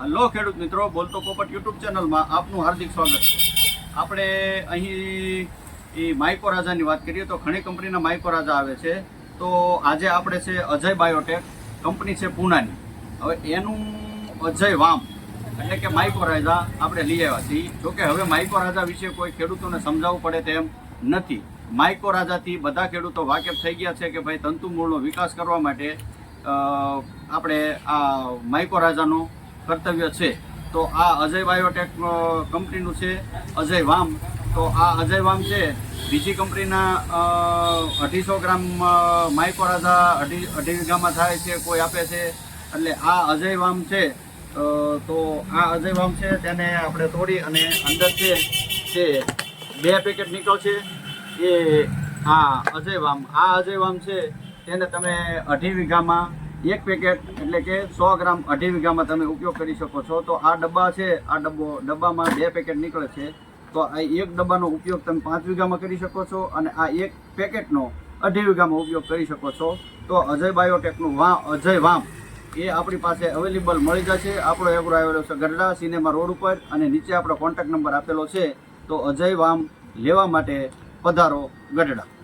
Hello ખેડૂત મિત્રો, બોલતો પોપટ યુટ્યુબ ચેનલમાં આપનું હાર્દિક સ્વાગત આપણે અહીં એ માઇકો રાજાની વાત કરીએ તો ઘણી કંપનીના માઇકો રાજા આવે છે. તો આજે આપણે છે અજય બાયોટેક, કંપની છે પૂનાની. હવે એનું અજય વામ, એટલે કે માઇકો રાજા આપણે લઈ આવ્યા છીએ. જોકે હવે માઇકો રાજા વિશે કોઈ ખેડૂતોને સમજાવવું પડે તેમ નથી. માઇકો રાજાથી બધા ખેડૂતો વાકેફ થઈ ગયા છે કે ભાઈ તંતુમૂળનો વિકાસ કરવા માટે આપણે આ માઇકો રાજાનું કર્તવ્ય છે. તો આ અજય બાયોટેક કંપનીનું છે અજય વામ. તો આ અજય વામ છે બીજી કંપનીના અઢીસો ગ્રામ અ, માઇકો રાજા અઢી અઢી વીઘામાં થાય છે કોઈ આપે છે. એટલે આ અજય વામ છે તો આ અજય વામ છે તેને આપણે તોડી અને અંદર છે તે બે પેકેટ નીકળશે એ આ અજય વામ. આ અજય વામ છે તેને તમે અઢી વીઘામાં એક પેકેટ એટલે કે સો ગ્રામ અઢી વીઘામાં તમે ઉપયોગ કરી શકો છો. તો આ ડબ્બા છે, આ ડબ્બો, ડબ્બામાં બે પેકેટ નીકળે છે. તો આ એક ડબ્બાનો ઉપયોગ તમે પાંચ વીઘામાં કરી શકો છો અને આ એક પેકેટનો અઢી વીઘામાં ઉપયોગ કરી શકો છો. તો અજય બાયોટેકનું વા, અજય વામ. એ આપણી પાસે અવેલેબલ મળી જશે. આપણો એગ્રો આવેલો છે ગરડા સિનેમા રોડ ઉપર અને નીચે આપણો કોન્ટેક્ટ નંબર આપેલો છે. તો અજય વામ લેવા માટે પધારો ગઢડા.